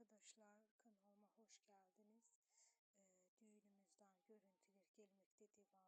Arkadaşlar kanalıma hoş geldiniz. E, düğünümüzden görüntüler gelmekte devam